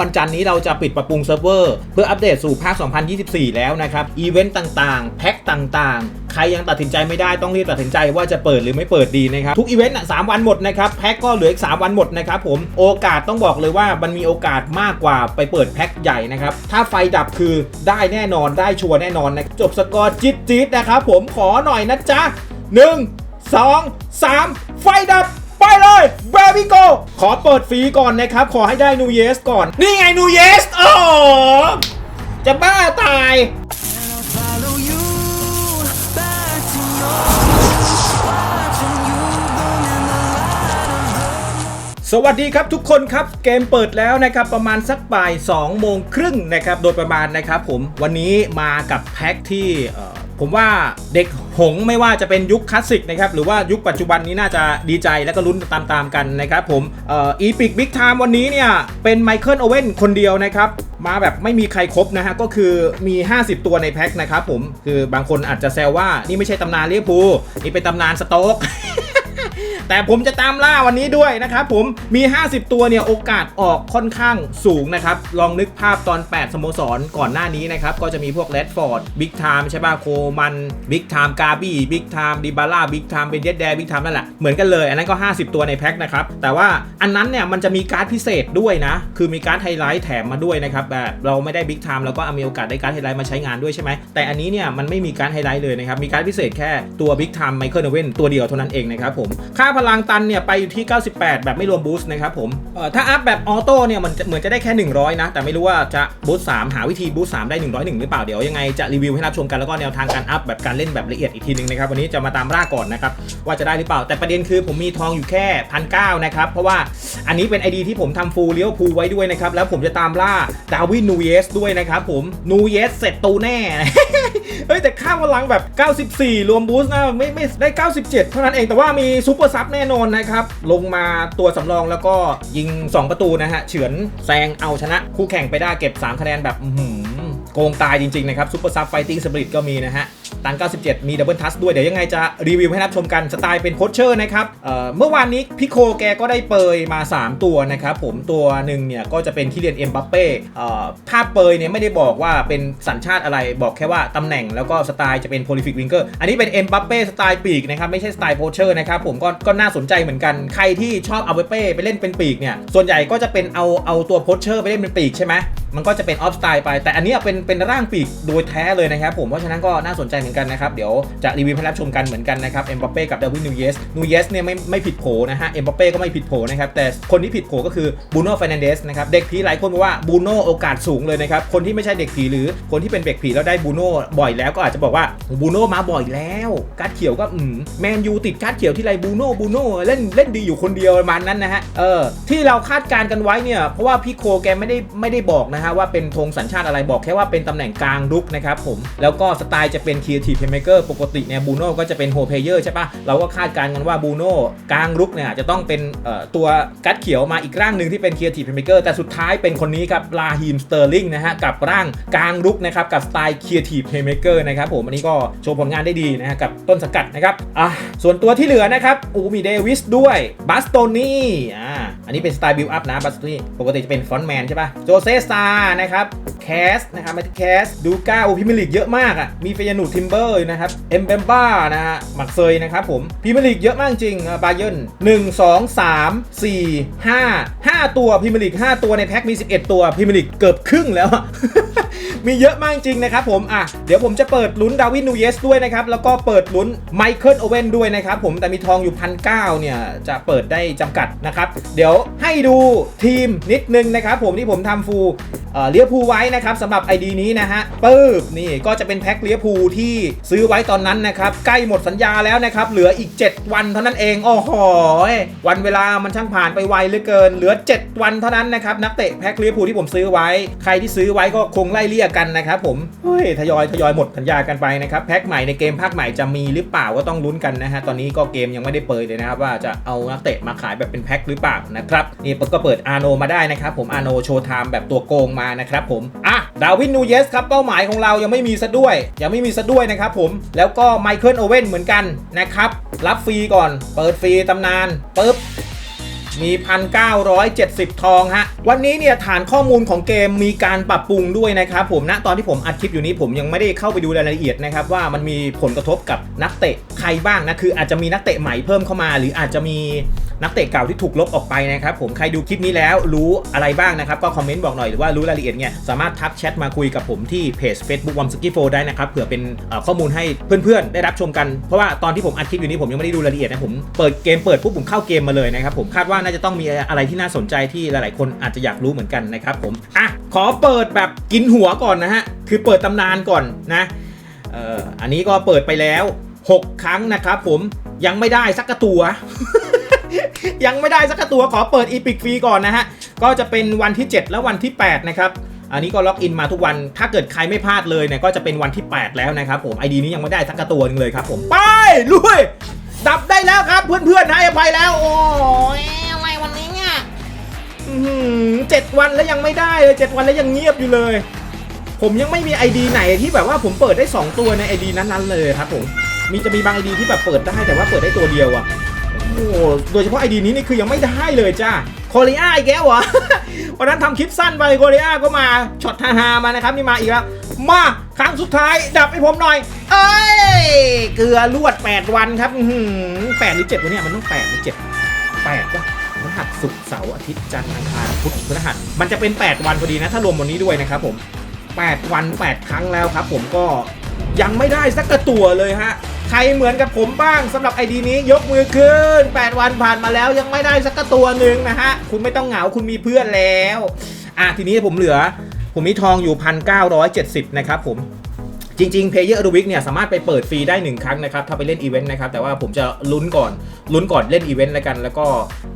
วันจันนี้เราจะปิดปรับปรุงเซิร์ฟเวอร์ เพื่ออัปเดตสู่ภาค 2024 แล้วนะครับ อีเวนต์ต่างๆ แพ็คต่างๆ ใครยังตัดสินใจไม่ได้ต้องรีบตัดสินใจว่าจะเปิดหรือไม่เปิดดีนะครับ ทุกอีเวนต์อะสามวันหมดนะครับ แพ็คก็เหลืออีก 3 วันหมดนะครับผมโอกาสต้องบอกเลยว่ามันมีโอกาสมากกว่าไปเปิดแพ็คใหญ่นะครับ ถ้าไฟดับคือได้แน่นอนได้ชัวร์แน่นอนนะจบสกอร์จิ๊ดจิ๊ดนะครับผมขอหน่อยนะจ๊ะ1 2 3 ไฟดับ ไปเลยเบบี้โกขอเปิดฟรีก่อนนะครับ ขอให้ได้นูเยสก่อน นี่ไงนูเยสโอ้จะบ้าตาย สวัสดีครับทุกคนครับ เกมเปิดแล้วนะครับ ประมาณสักบ่าย2โมงครึ่งนะครับ โดยประมาณนะครับผมวันนี้มากับแพ็คที่ ผมว่าเด็กหงส์ไม่ว่าจะเป็นยุคคลาสสิกนะครับหรือว่ายุคปัจจุบันนี้น่าจะดีใจและก็ลุ้นตามๆกันนะครับผมอ,อีพิกบิ๊กไทม์วันนี้เนี่ยเป็นไมเคิลโอเว่นคนเดียวนะครับมาแบบไม่มีใครครบนะฮะก็คือมี 50 ตัวในแพ็คนะครับผมคือบางคนอาจจะแซวว่านี่ไม่ใช่ตำนานเลียพูนี่เป็นตำนานสโต๊ก แต่ผมจะตามล่าวันนี้ด้วยนะครับผมมี 50 ตัวเนี่ยโอกาสออกค่อนข้างสูงนะครับ ลองนึกภาพตอน 8 สโมสรก่อนหน้านี้นะครับ ก็จะมีพวกแรดฟอร์ดบิ๊กไทม์ใช่ป่ะโคมันบิ๊กไทม์กาบี้บิ๊กไทม์ดิบาร่าบิ๊กไทม์เป็นเยดแดบิ๊กไทม์นั่นแหละ เหมือนกันเลย อันนั้นก็ 50 ตัวในแพ็คนะครับ แต่ว่าอันนั้นเนี่ยมันจะมีการ์ดพิเศษด้วยนะ คือมีการ์ดไฮไลท์แถมมาด้วยนะครับแบบเราไม่ได้บิ๊กไทม์เราก็มีโอกาสได้การ์ดไฮไลท์มาใช้งานด้วยใช่ไหมแต่อันนี้เนี่ยมันไม่มีการ์ดไฮไลท์เลยนะครับมีการ์ดพิเศษแค่ตัวบิ๊กไทม์ไมเคิลเวนตัวเดียวเท่านั้นเองนะครับผมค่าพลังตันเนี่ยไปอยู่ที่ 98 แบบไม่รวมบูสต์นะครับผมเอ่อถ้าอัพแบบออโต้เนี่ยมันเหมือนจะได้แค่ 100 นะ แต่ไม่รู้ว่าจะบูสต์3หาวิธีบูสต์3ได้ 101 หรือเปล่าเดี๋ยวยังไงจะรีวิวให้รับชมกันแล้วก็แนวทางการอัพแบบการเล่นแบบละเอียดอีกทีนึงนะครับวันนี้จะมาตามล่าก่อนนะครับว่าจะได้หรือเปล่าแต่ประเด็นคือผมมีทองอยู่แค่พันเนะครับเพราะว่าอันนี้เป็น ID ที่ผมทำฟูลเลี้ยวพูไว้ด้วยนะครับแล้วผมจะตามล่าดาวินนูเยสด้วยนะครับผมนูเยสเสร็จตูแน่ เฮ้ยแต่ค่าพลังแบบ 94 รวมบูสต์นะไม่ไม่ได้ 97 เท่านั้นเองแต่ว่ามีซูเปอร์ซับแน่นอนนะครับ ลงมาตัวสำรองแล้วก็ยิง 2 ประตูนะฮะ เฉือนแซงเอาชนะ คู่แข่งไปได้เก็บ 3 คะแนนแบบโกงตายจริง ๆ นะครับซูเปอร์ซับไฟติ้งสปริตก็มีนะฮะ ตัน 97 มีดับเบิลทัสด้วย เดี๋ยวยังไงจะรีวิวให้รับชมกัน สไตล์เป็นโคชเชอร์นะครับเเมื่อวานนี้พี่โคแกก็ได้เปยมา 3 ตัวนะครับ ผมตัวหนึ่งเนี่ยก็จะเป็นที่เรียนเอ็มบัปเป้ภาพเปยเนี่ยไม่ได้บอกว่าเป็นสัญชาติอะไรบอกแค่ว่าตำแหน่งแล้วก็สไตล์จะเป็นโพลิฟิกวิงเกอร์ อันนี้เป็นเอ็มบัปเป้สไตล์ปีกนะครับไม่ใช่สไตล์โคชเชอร์นะครับผมก็ก็น่าสนใจเหมือนกันใครที่ชอบเอาเปเป้ไปเล่นเป็นปีกเนี่ยส่วนใหญ่ก็จะเป็นเอาเอาตัวโคชเชอร์ไปเล่นเป็นปีกใช่ไหมมันก็จะเป็นออฟสไตล์ไป แต่อันนี้เป็นเป็นร่างปีกโดยแท้เลยนะครับผมเพราะฉะนั้นก็น่าสนใจเหมือนกันนะครับ เดี๋ยวจะรีวิวให้รับชมกันเหมือนกันนะครับเอ็มบัปเป้กับดาวินนูเยสนูเยสเนี่ยไม่ไม่ผิดโผนะฮะเอ็มบัปเป้ก็ไม่ผิดโผนะครับแต่คนที่ผิดโผก็คือบูโน่ฟ r น a นเดสนะครับเด็กผีหลายคนบอกว่าบูโน่โอกาสสูงเลยนะครับคนที่ไม่ใช่เด็กผีหรือคนที่เป็นเด็กผีแล้วได้บูโน่บ่อยแล้วก็อาจจะบอกว่าบูโน่มาบ่อยแล้วการ์ดเขียวก็อืมแมนยูติดการ์ดเขียวที่ไรบูโน่บูโน่เล่นเล่นดีอยู่คนเดียวประมาณนั้นนะฮะเออที่เราคาดการณ์กันไว้เนี่ยเพราะว่าพี่โคแกไม่ได้ไม่ได้บอกนะฮะว่าเป็นธงสัญชาติอะไรบอกแค่ว่าเป็นตำแหน่งกลางรุกนะครับผมแล้วก็สไตล์จะเป็น Creative Playmaker ปกติเนี่ยบูโน่ก็จะเป็นโฮเพเยอร์ใช่ปะเราก็คาดการณ์กันว่าบูโน่กลางรุกเนี่ยจะต้องเป็นตัวกัดเขียวมาอีกร่างหนึ่งที่เป็น Creative Playmaker แต่สุดท้ายเป็นคนนี้ครับลาฮิมสเตอร์ลิงนะฮะกับร่างกลางรุกนะครับกับสไตล์ Creative Playmaker นะครับผมอันนี้ก็โชว์ผลงานได้ดีนะฮะกับต้นสกัดนะครับอะส่วนตัวที่เหลือนะครับอ้มีเดวิสด้วยบัสโตนี่อ่าอันนี้เป็นสไตล์บิลอัพนะบัสโตนี่ปกติจะเป็นฟอนต์แมนใช่ปะโจเซซานะครับแคสนะครับมาที่แคสดูก้าโอพิมลิกเยอะมากอะมีเฟยนูทิมเบอร์นะครับเอ็มเบมบ้านะฮะหมักเซยนะครับผมพิมลิกเยอะมากจริงบาเยนหนึ่งสองสามสี่ห้าห้าตัวพิมลิกห้าตัวในแพ็คมี 11 ตัวพิมลิกเกือบครึ่งแล้ว มีเยอะมากจริงนะครับผมอะเดี๋ยวผมจะเปิดลุ้นดาวินนูเยสด้วยนะครับ แล้วก็เปิดลุ้นไมเคิลโอเว่นด้วยนะครับผมแต่มีทองอยู่พันเเนี่ยจะเปิดได้จำกัดนะครับ เดี๋ยวให้ดูทีมนิดนึงนะครับผมที่ผมทำฟูล เลียพูไว้นะครับสำหรับ ID นี้นะฮะปึ๊บนี่ก็จะเป็นแพ็คเลียพูที่ซื้อไว้ตอนนั้นนะครับใกล้หมดสัญญาแล้วนะครับเหลืออีก 7 วันเท่านั้นเองโอ้โหวันเวลามันช่างผ่านไปไวเหลือเกิน เหลือ 7 วันเท่านั้นนะครับนักเตะแพ็คเลียพูที่ผมซื้อไว้ ใครที่ซื้อไว้ก็คงไล่เลี่ยกันนะครับผมเฮ้ยทยอยทยอยหมดสัญญากันไปนะครับแพ็คใหม่ในเกมภาคใหม่จะมีหรือเปล่าก็ต้องลุ้นกันนะฮะตอนนี้ก็เกมยังไม่ได้เปิดเลยนะครับว่าจะเอานักเตะมาขายแบบเป็นแพ็คหรือเปล่านะครับนี่ก็เปิดอาโนมาได้นะครับผมอาโนโชว์ไทม์แบบตัวโกงมานะครับผม อะ ดาวินนูเยสครับ เป้าหมายของเรายังไม่มีซะด้วย ยังไม่มีซะด้วยนะครับผม แล้วก็ไมเคิลโอเว่นเหมือนกันนะครับ รับฟรีก่อน เปิดฟรีตำนานปึ๊บมี 1,970 ทองฮะ วันนี้เนี่ยฐานข้อมูลของเกมมีการปรับปรุงด้วยนะครับผมณตอนที่ผมอัดคลิปอยู่นี้ผมยังไม่ได้เข้าไปดูรายละเอียดนะครับ ว่ามันมีผลกระทบกับนักเตะใครบ้างนะ คืออาจจะมีนักเตะใหม่เพิ่มเข้ามา หรืออาจจะมี นักเตะเก่าที่ถูกลบออกไปนะครับผมใครดูคลิปนี้แล้วรู้อะไรบ้างนะครับก็คอมเมนต์บอกหน่อยหรือว่ารู้รายละเอียดเนี่ยสามารถทักแชทมาคุยกับผมที่เพจ Facebook w a m s k i f o ได้นะครับเผื่อเป็นข้อมูลให้เพื่อนๆ ได้รับชมกันเพราะว่าตอนที่ผมอัดคลิปอยู่นี้ผมยังไม่ได้ดูรายละเอียดนะผมเปิดเกมเปิดปุ๊บผมเข้าเกมมาเลยนะครับผมคาดว่าน่าจะต้องมีอะไรที่น่าสนใจที่หลายๆ คนอาจจะอยากรู้เหมือนกันนะครับผมอะขอเปิดแบบกินหัวก่อนนะฮะคือเปิดตำนานก่อนนะเอ่ออันนี้ก็เปิดไปแล้ว 6 ครั้งนะครับผมยังไม่ได้สักตัว ยังไม่ได้สักกระตัวขอเปิดอีพิกฟรีก่อนนะฮะ ก็จะเป็นวันที่ 7 และวันที่ 8 นะครับอันนี้ก็ล็อกอินมาทุกวัน ถ้าเกิดใครไม่พลาดเลยเนี่ยก็จะเป็นวันที่ 8 แล้วนะครับผมไอดีนี้ยังไม่ได้สักกระตัวหนึงเลยครับผม ไปลุย ดับได้แล้วครับเพื่อนๆให้อภัยแล้ว โอ้ยอะไรวันนี้เนี่ยอื้อหือเจ็ดวันแล้วยังไม่ได้เลยเจ็ดวันแล้วยังเงียบอยู่เลย ผมยังไม่มีไอดีไหนที่แบบว่าผมเปิดได้ 2 ตัวในไอดีนั้นๆเลยครับผม มีจะมีบางไอดีที่แบบเปิดได้แต่ว่าเปิดได้ตัวเดียวอะโอ้โหโดยเฉพาะไอดีนี้นี่คือยังไม่ได้เลยจ้าโคเรียอีกแล้วเหรอวันนั้นทำคลิปสั้นไปโคเรียก็มาช็อตฮาๆมานะครับนี่มาอีกแล้วมาครั้งสุดท้ายดับให้ผมหน่อย เอ้ยเกลือลวด 8 วันครับแปดหรือเจ็ดวะเนี่ยมันต้องแปดหรือเจ็ดแปดป่ะพฤหัสศุกร์เสาร์อาทิตย์จันทร์อังคารพุธพฤหัสมันจะเป็น 8 วันพอดีนะถ้ารวมวันนี้ด้วยนะครับผม 8 วัน 8 ครั้งแล้วครับ ผมก็ยังไม่ได้สักตัวเลยฮะ ใครเหมือนกับผมบ้างสำหรับไอดีนี้ยกมือขึ้น 8 วันผ่านมาแล้วยังไม่ได้สักตัวหนึ่งนะฮะ คุณไม่ต้องเหงาคุณมีเพื่อนแล้ว อะทีนี้ผมเหลือ ผมมีทองอยู่ 1,970 นะครับผมจริงๆ Player of the Week เนี่ยสามารถไปเปิดฟรีได้ 1 ครั้งนะครับ ถ้าไปเล่นอีเวนต์นะครับ แต่ว่าผมจะลุ้นก่อนลุ้นก่อนเล่นอีเวนต์แล้วกัน แล้วก็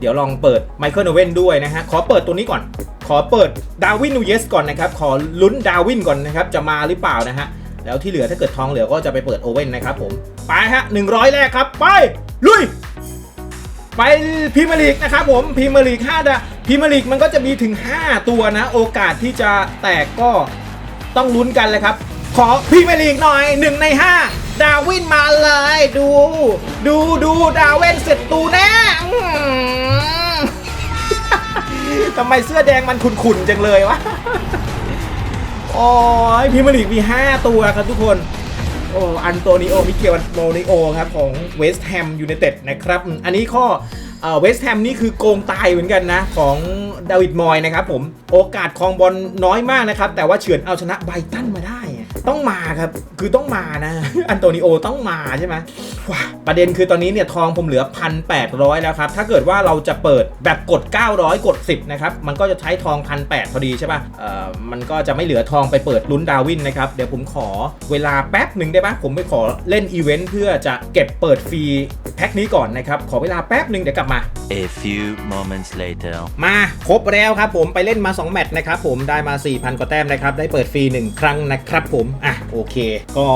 เดี๋ยวลองเปิดไมเคิลโอเว่นด้วยนะฮะ ขอเปิดตัวนี้ก่อน ขอเปิดดาวินนูเยสก่อนนะครับ ขอลุ้นดาวินก่อนนะครับ จะมาหรือเปล่านะฮะ แล้วที่เหลือถ้าเกิดทองเหลือก็จะไปเปิดโอเว่นนะครับผม ไปฮะ 100 แรกครับ ไป ลุย ไปพรีเมียร์ลีกนะครับผมพรีเมียร์ลีก5ดาพรีเมียร์ลีกมันก็จะมีถึง 5 ตัวนะ โอกาสที่จะแตกก็ต้องลุ้นกันเลยครับ ขอพรีเมียร์ลีกหน่อย 1 ใน 5 ดาวินมาเลย ดู ดูดูดาวินเสร็จตูแน่ทำไมเสื้อแดงมันขุ่นๆจังเลยวะ โอ้ยพรีเมลิกมี 5 ตัวครับทุกคน โอ้อันโตนิโอ มิเกลอันโตนิโอครับ ของเวสต์แฮมยูไนเต็ดนะครับ อันนี้ข้อเวสต์แฮมนี่คือโกงตายเหมือนกันนะ ของดาวิดมอยนะครับผม โอกาสครองบอลน้อยมากนะครับ แต่ว่าเฉือนเอาชนะไบรตันมาได้ ต้องมาครับ คือต้องมานะ อันโตนิโอต้องมาใช่ไหมว้าประเด็นคือตอนนี้เนี่ยทองผมเหลือ 1,800 แล้วครับ ถ้าเกิดว่าเราจะเปิดแบบกด 900 กด 10 นะครับ มันก็จะใช้ทอง 1,800 พอดีใช่ป่ะ เอ่อ มันก็จะไม่เหลือทองไปเปิดลุ้นดาวินนะครับ เดี๋ยวผมขอเวลาแป๊บหนึ่งได้ปะผมไปขอเล่นอีเวนต์เพื่อจะเก็บเปิดฟรีแพ็คนี้ก่อนนะครับ ขอเวลาแป๊บหนึ่งเดี๋ยวกลับมา A few moments later. มาครบแล้วครับผมไปเล่นมา 2 แมตช์นะครับผมได้มา 4,000 กว่าแต้มนะครับ ได้เปิดฟรี 1 ครั้งนะครับผมอะโอเค ก็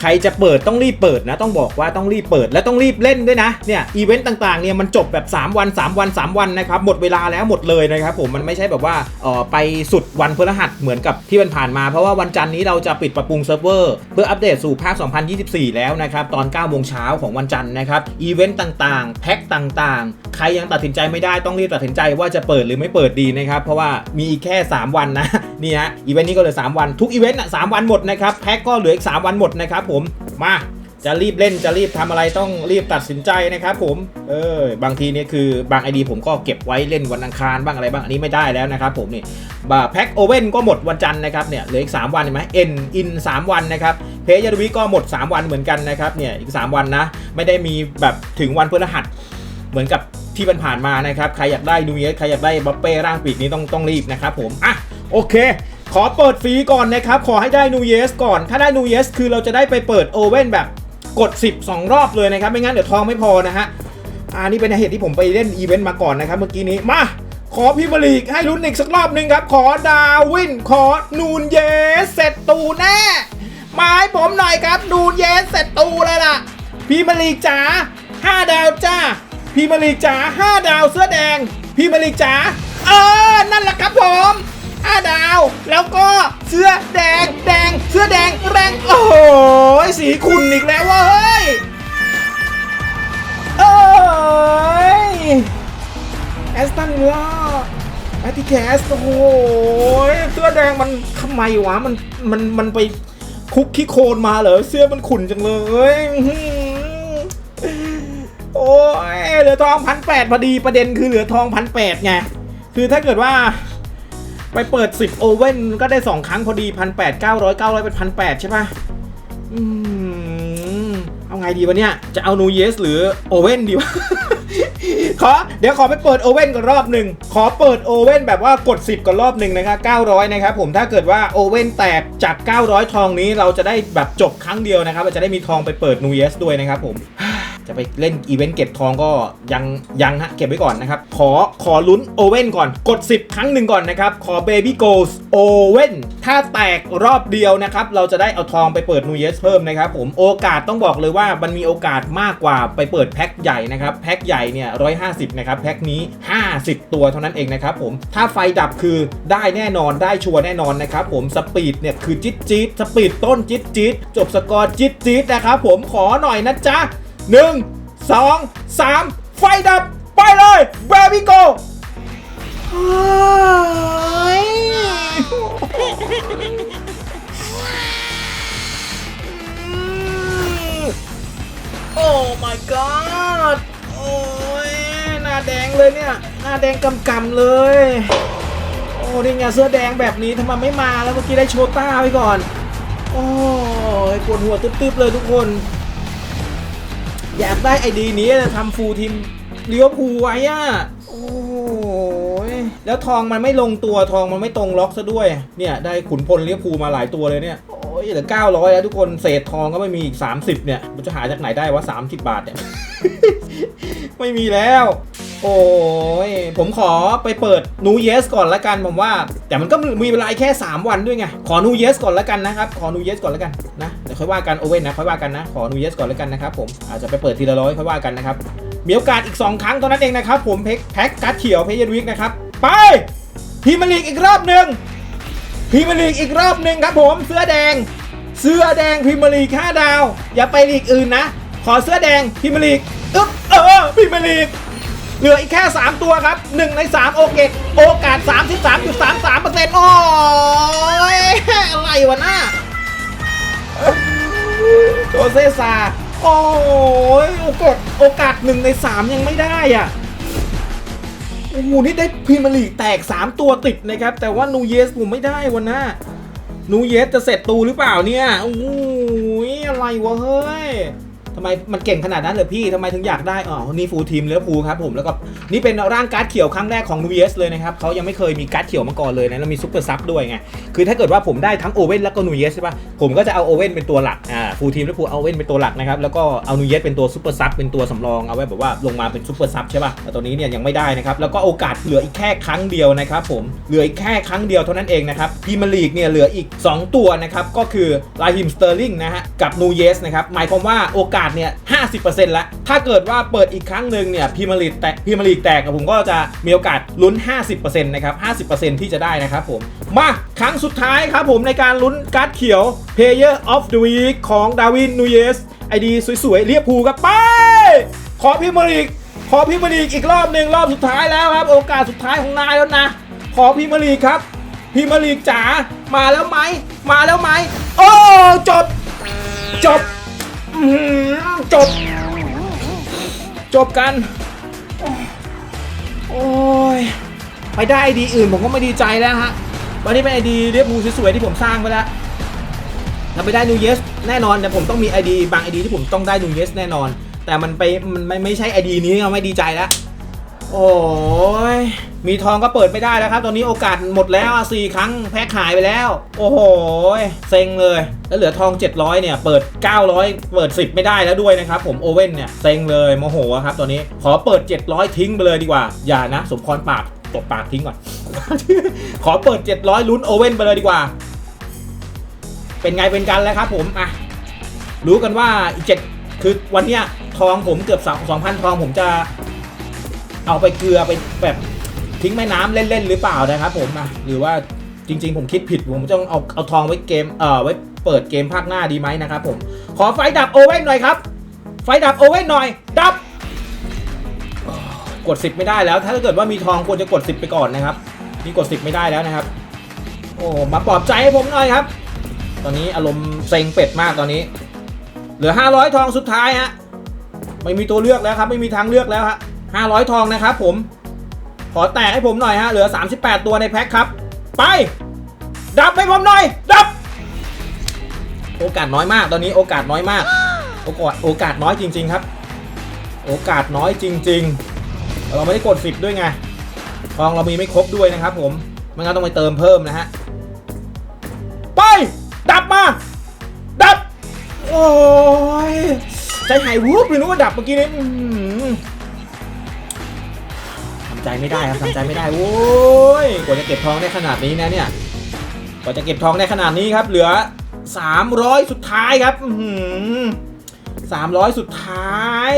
ใครจะเปิดต้องรีบเปิดนะ ต้องบอกว่าต้องรีบเปิดและต้องรีบเล่นด้วยนะเนี่ยอีเวนต์ต่างๆเนี่ยมันจบแบบ 3 วัน 3 วัน 3 วันนะครับหมดเวลาแล้วหมดเลยนะครับผมมันไม่ใช่แบบว่าเออไปสุดวันพฤหัสเหมือนกับที่มันผ่านมาเพราะว่าวันจันทร์นี้เราจะปิดปรับปรุงเซิร์ฟเวอร์เพื่ออัปเดตสู่ภาค 2024 แล้วนะครับตอน9โมงเช้าของวันจันทร์นะครับอีเวนต์ต่างๆแพ็คต่างๆ ใครยังตัดสินใจไม่ได้ต้องรีบตัดสินใจว่าจะเปิดหรือไม่เปิดดีนะครับเพราะว่ามีแค่ 3 วันนะนี่ฮะอีเวนต์นี้ก็เหลือ3วันทุกอีเวนต์อะสวันหมดนะครับแพ็คก็เหลืออีก 3 วันหมดนะครับผมมาจะรีบเล่นจะรีบทำอะไรต้องรีบตัดสินใจนะครับผม เออบางทีเนี่ยคือบางไอดีผมก็เก็บไว้เล่นวันอังคารบ้างอะไรบ้างอันนี้ไม่ได้แล้วนะครับผมนี่บาแพ็คโอเว่นก็หมดวันจันทร์นะครับเนี่ยเหลืออีก 3 วันเห็นไหมเอ็นอิน3วันนะครับเพย์ยารวีก็หมด 3 วันเหมือนกันนะครับเนี่ยอีก 3 วันนะ ไม่ได้มีแบบถึงวันพฤหัสเหมือนกับที่มันผ่านมานะครับใครอยากได้นูเยสใครอยากได้บัปเป้ร่างปีกนี้ต้องต้องรีบนะครับผมอะโอเค ขอเปิดฟรีก่อนนะครับ ขอให้ได้นูเยสก่อน ถ้าได้นูเยสคือเราจะได้ไปเปิดโอเว่นแบบกด 10 2 รอบเลยนะครับ ไม่งั้นเดี๋ยวทองไม่พอนะฮะอ่านี่เป็นเหตุที่ผมไปเล่นอีเวนต์มาก่อนนะครับ เมื่อกี้นี้มา ขอพิมยร์ลีกให้ลุ้นอีกสักรอบหนึ่งครับ ขอดาวิน ขอนูนเยสเสร็จตูแน่มาให้ผมหน่อยครับ นูนเยสเสร็จตูเลยล่ะพรีเมียร์ลีกจ๋าห้าดาวจ้าพรีเมียร์ลีกจ๋าห้าดาวเสื้อแดงพรีเมียร์ลีกจ๋าเออนั่นแหละครับผม ห้าดาว แล้วก็เสื้อแดงแดง เสื้อแดงแรงโอ้โหสีขุ่นอีกแล้วเว้ยเอ้ยแอสแคสโอ้โหเสื้อแดงมันทำไมวะมันมันมันไปคุกขี้โคลนมาเหรอเสื้อมันขุ่นจังเลยโอ้ยเหลือทองพันแปดพอดีประเด็นคือเหลือทองพันแปดไงคือถ้าเกิดว่า ไปเปิด 10 โอเว่นก็ได้ 2 ครั้งพอดีพันแปดเก้าร้อยเก้าร้อยเป็นพันแปดใช่ปะอืม เอาไงดีวะเนี่ย จะเอานูเยสหรือโอเว่นดีวะ ขอ เดี๋ยวขอไปเปิดโอเว่นก่อนรอบหนึ่ง ขอเปิดโอเว่นแบบว่ากด 10ก่อนรอบหนึ่งนะครับ900 นะครับผม ถ้าเกิดว่าโอเว่นแตกจาก 900 ทองนี้เราจะได้แบบจบครั้งเดียวนะครับ เราจะได้มีทองไปเปิดนูเยสด้วยนะครับผม จะไปเล่นอีเวนต์เก็บทองก็ยังยังฮะเก็บไว้ก่อนนะครับ ขอขอลุ้นโอเว่นก่อนกด 10 ครั้งหนึ่งก่อนนะครับ ขอ Baby g o s โอเว่นถ้าแตกรอบเดียวนะครับ เราจะได้เอาทองไปเปิดนูเยสเพิ่มนะครับผมโอกาสต้องบอกเลยว่ามันมีโอกาสมากกว่าไปเปิดแพ็คใหญ่นะครับ แพ็คใหญ่เนี่ย150นะครับแพ็คนี้ 50 ตัวเท่านั้นเองนะครับผมถ้าไฟดับคือได้แน่นอนได้ชัวร์แน่นอนนะครับผมสปีดเนี่ยคือจิ๊ดจี๊ดสปีดต้นจิ๊ดจี๊ดจบสกอร์จิ๊ดจี๊ดนะครับผมขอหน่อยนะจ๊ะ หนึ่งสองสามไฟดับ ไปเลยเบบี้โกโอ้ my god โอ้ยหน้าแดงเลยเนี่ย หน้าแดงกำกำๆเลย โอ้นี่ไงเสื้อแดงแบบนี้ทำไมไม่มาแล้วเมื่อกี้ได้โชต้าไปก่อน โอ้ยปวดหัวตึ๊บๆเลยทุกคน อยากได้ไอดีนี้จะทำฟูลทีมเลี้ยวภูลไว้อะโอ้ยแล้วทองมันไม่ลงตัวทองมันไม่ตรงล็อกซะด้วย เนี่ยได้ขุนพลเลี้ยวภูลมาหลายตัวเลยเนี่ยโอ้ยเหลือ900 แล้วทุกคนเศษทองก็ไม่มีอีก 30 เนี่ยมันจะหาจากไหนได้วะ30 บาทเนี่ย ไม่มีแล้ว โอ้ยผมขอไปเปิดนูเยสก่อนละกันผมว่า แต่มันก็มีเวลาแค่ 3 วันด้วยไง ขอนูเยสก่อนละกันนะครับ ขอนูเยสก่อนละกันนะเดี๋ยวค่อยว่ากันโอเว่นนะค่อยว่ากันนะ ขอนูเยสก่อนละกันนะครับผมอาจจะไปเปิดทีละร้อยค่อยว่ากันนะครับ มีโอกาสอีก 2 ครั้งเท่านั้นเองนะครับ ผมเพกแพ็กการ์ดเขียวเพย์เยนวิกนะครับ ไปพีมาลีกอีกรอบหนึ่งพีมาลีกอีกรอบหนึ่งครับผมเสื้อแดง เสื้อแดงพิมพ์ลีก5ดาว อย่าไปลีกอื่นนะ ขอเสื้อแดงพิมพ์ลีกอึ๊บเออพิมพ์ลีก เหลืออีกแค่ 3 ตัวครับ 1 ใน 3 โอเคโอกาส 33.33%โอ้ยอะไรวะหน้าโจเซซาโอ้ยโอกาสโอกาส1ใน 3 ยังไม่ได้อะโอ้โหนี่ได้พรีเมียร์ลีกแตก 3 ตัวติดนะครับ แต่ว่านูเยสผมไม่ได้วันหน้านูเยสจะเสร็จตูหรือเปล่าเนี่ยโอ้ยอะไรวะเฮ้ย ทำไมมันเก่งขนาดนั้นเลยพี่ทำไมถึงอยากได้อ๋อนี่ฟูลทีมเลือพูลครับผมแล้วก็นี่เป็นร่างการ์ดเขียวครั้งแรกของนูเยสเลยนะครับเขายังไม่เคยมีการ์ดเขียวมาก่อนเลยนะแล้วมีซุปเปอร์ซับด้วยไงคือถ้าเกิดว่าผมได้ทั้งโอเว่นแล้วก็นูเยสใช่ปะผมก็จะเอาโอเว่นเป็นตัวหลักอ่าฟูลทีมเลือพูลเอาโอเว่นเป็นตัวหลักนะครับแล้วก็เอานูเยสเป็นตัวซุปเปอร์ซับเป็นตัวสำรองเอาไว้แบบว่าลงมาเป็นซุปเปอร์ซับใช่ปะแต่ตัวนี้เนี่ยยังไม่ได้นะครับแล้วก็โอกาสเหลืออีกแค่ครั้งเดียวนะครับผมเหลืออีกแค่ครั้งเดียวเท่านั้นเองนะครับพรีเมียร์ลีกเนี่ยเหลืออีก 2 ตัวนะครับก็คือลาฮิมสเตอร์ลิงนะฮะกับนูเยสนะครับหมายความว่าโอกาสเนี่ย50%ละถ้าเกิดว่าเปิดอีกครั้งหนึ่งเนี่ยพรีเมียร์ลีกแตกพรีเมียร์ลีกแตกผมก็จะมีโอกาสลุ้น 50%นะครับ50%ที่จะได้นะครับผม มาครั้งสุดท้ายครับผมในการลุ้นการ์ดเขียว Player of the Week ของดาวินนูเยสไอดีสวยๆ เรียบพูลครับไป ขอพรีเมียร์ลีกขอพรีเมียร์ลีกอีกรอบหนึ่งรอบสุดท้ายแล้วครับ โอกาสสุดท้ายของนายแล้วนะ ขอพรีเมียร์ลีกครับพรีเมียร์ลีกจ๋ามาแล้วไหมมาแล้วไหมโอ้จบ จบ จบ จบกัน โอ้ย ไปได้ไอดีอื่นผมก็ไม่ดีใจแล้วฮะ วันนี้เป็นไอดีเรียบมูสวยๆที่ผมสร้างไปแล้วถ้าไปได้นูเยสแน่นอนแต่ผมต้องมีไอดีบางไอดีที่ผมต้องได้นูเยสแน่นอน แต่มันไปมันไม่ไม่ใช่ไอดีนี้เราไม่ดีใจแล้ว โอ้ยมีทองก็เปิดไม่ได้แล้วครับ ตอนนี้โอกาสหมดแล้วสี่ครั้งแพ็คหายไปแล้ว โอ้โห เซ็งเลย แล้วเหลือทอง 700 เนี่ย เปิด 900 เปิด 10 ไม่ได้แล้วด้วยนะครับผมโอเว่นเนี่ย เซ็งเลยโมโหครับตอนนี้ ขอเปิด 700 ทิ้งไปเลยดีกว่า อย่านะ สมพรปากตบปากทิ้งก่อน ขอเปิด 700 ลุ้นโอเว่นไปเลยดีกว่า เป็นไงเป็นกันแล้วครับผมอะรู้กันว่าอีกเจ็ดคือวันเนี้ยทองผมเกือบสองพันทองผมจะ เอาไปเกลือไปแบบทิ้งแม่น้ำเล่นๆหรือเปล่านะครับผมนะหรือว่าจริง ๆ ผมคิดผิดผมต้องเอาเอาทองไว้เกมเอ่อไว้เปิดเกมภาคหน้าดีไหมนะครับผมขอไฟดับโอเว่นหน่อยครับ ไฟดับโอเว่นหน่อยดับกด 10 ไม่ได้แล้ว ถ้าเกิดว่ามีทองควรจะกด 10 ไปก่อนนะครับจพี่กดสิบไม่ได้แล้วนะครับ โอ้มาปลอบใจให้ผมหน่อยครับ ตอนนี้อารมณ์เซ็งเป็ดมากตอนนี้ เหลือ 500 ทองสุดท้ายฮะไม่มีตัวเลือกแล้วครับ ไม่มีทางเลือกแล้วฮะ 500 ทองนะครับผม ขอแตกให้ผมหน่อยฮะ เหลือ 38 ตัวในแพ็คครับ ไป ดับให้ผมหน่อย ดับ โอกาสน้อยมาก ตอนนี้โอกาสน้อยมาก โอกาสโอกาสน้อยจริง ๆ ครับ โอกาสน้อยจริง ๆ เราไม่ได้กดสิบด้วยไง ทองเรามีไม่ครบด้วยนะครับผม ไม่งั้นต้องไปเติมเพิ่มนะฮะ ไป ดับมา ดับ โอ้ยใจหายวูบเลยนึกว่าดับเมื่อกี้นี้อืำใจไม่ได้ครับทำใจไม่ได้โว้ยกว่าจะเก็บทองได้ขนาดนี้นะเนี่ยกว่าจะเก็บทองได้ขนาดนี้ครับ เหลือ 300 สุดท้ายครับอื้อหือ300สุดท้าย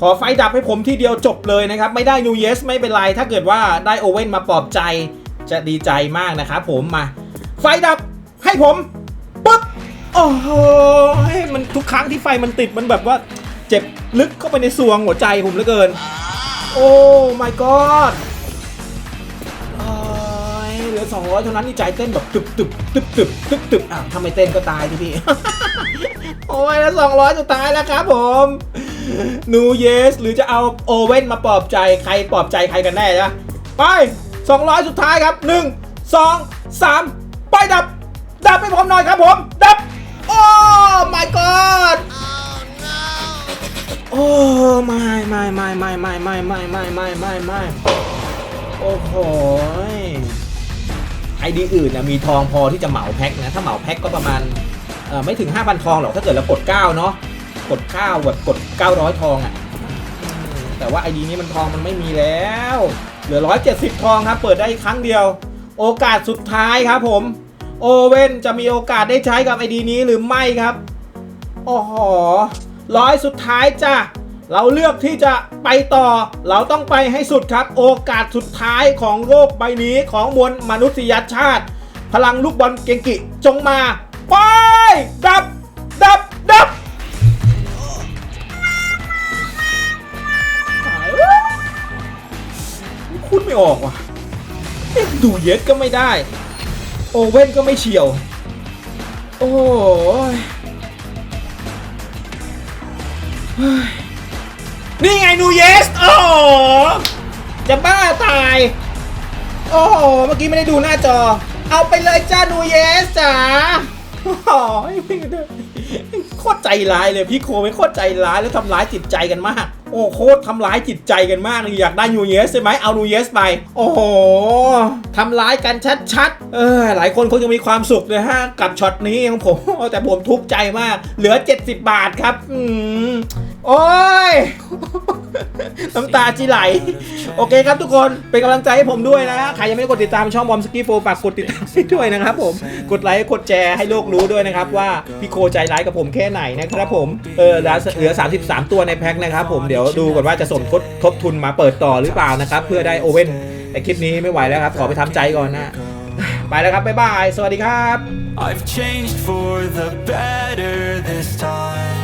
ขอไฟดับให้ผมที่เดียวจบเลยนะครับ ไม่ได้นูเยสไม่เป็นไร ถ้าเกิดว่าได้โอเว่นมาปลอบใจจะดีใจมากนะครับผมมา ไฟดับให้ผมปุ๊บโอ้โหมันทุกครั้งที่ไฟมันติดมันแบบว่าเจ็บลึกเข้าไปในสวงหัวใจผมเหลือเกิน โอ้ my god โอ้ยเหลือ200เท่านั้นนี่ใจเต้นแบบตึบตึบตึบตึบตึบตึบอะทำไมเต้นก็ตายดิพี่ โอ้ยแล้ว200สุดท้ายแล้วครับผมนูเยสหรือจะเอาโอเว่นมาปลอบใจใครปลอบใจใครกันแน่นะไป200สุดท้ายครับ1 2 3ไปดับ ดับให้ผมหน่อยครับผม ดับ โอ้ my god โอ้ไม่ไม่ไม่ไม่ไม่ไม่ไม่ไม่ไม่ไม่ไม่โอ้โหไอดีอื่นนะมีทองพอที่จะเหมาแพ็คนะ ถ้าเหมาแพ็คก็ประมาณเออไม่ถึง 5,000 ทองหรอกถ้าเกิดเรากด 9 เนาะกด 9 แบบกด 900 ทองอะ่ะแต่ว่าไอดีนี้มันทองมันไม่มีแล้ว เหลือ 170 ทองครับ เปิดได้ครั้งเดียว โอกาสสุดท้ายครับผม โอเว่นจะมีโอกาสได้ใช้กับไอดีนี้หรือไม่ครับโอ้โห ร้อยสุดท้ายจ้ะเราเลือกที่จะไปต่อ เราต้องไปให้สุดครับ โอกาสสุดท้ายของโลกใบนี้ของมวลมนุษยชาติ พลังลูกบอลเกงกิจงมาไปดับ ดับ ดับคุณไม่ออกว่ะดูเย็ดก็ไม่ได้ โอเว่นก็ไม่เฉียว โอ้ย นี่ไงนูเยส โอ้โหจะบ้าตาย โอ้โห เมื่อกี้ไม่ได้ดูหน้าจอ เอาไปเลยจ้านูเยสจ๋าโอ้โหโคตรใจร้ายเลยพี่โคไม่โคตรใจร้ายแล้วทำร้ายจิตใจกันมาก โอ้โคตรทำร้ายจิตใจกันมากเลยอยากได้นูเยสใช่ไหมเอานูเยสไป โอ้โหทำร้ายกันชัดๆ เออหลายคนคงจะมีความสุขนะฮะกับช็อตนี้ของผมแต่ผมทุกข์ใจมาก เหลือ 70 บาทครับ อืม โอ้ย น้ำตาจีไหล โอเคครับทุกคนเป็นกำลังใจให้ผมด้วยนะใครยังไม่ได้กดติดตามช่องบอมสกี้โฟฝากกดติดตามให้ด้วยนะครับผม กดไลค์กดแชร์ให้โลกรู้ด้วยนะครับ ว่าพี่โคใจร้ายกับผมแค่ไหนนะครับผม เออเหลือเหลือ 33 ตัวในแพ็คนะครับผมเดี๋ยวดูก่อนว่าจะสมทบทบทุนมาเปิดต่อหรือเปล่านะครับ เพื่อได้โอเว่นแต่คลิปนี้ไม่ไหวแล้วครับ ขอไปทำใจก่อนนะไปแล้วครับบ๊ายบายสวัสดีครับ I've changed for the better this time.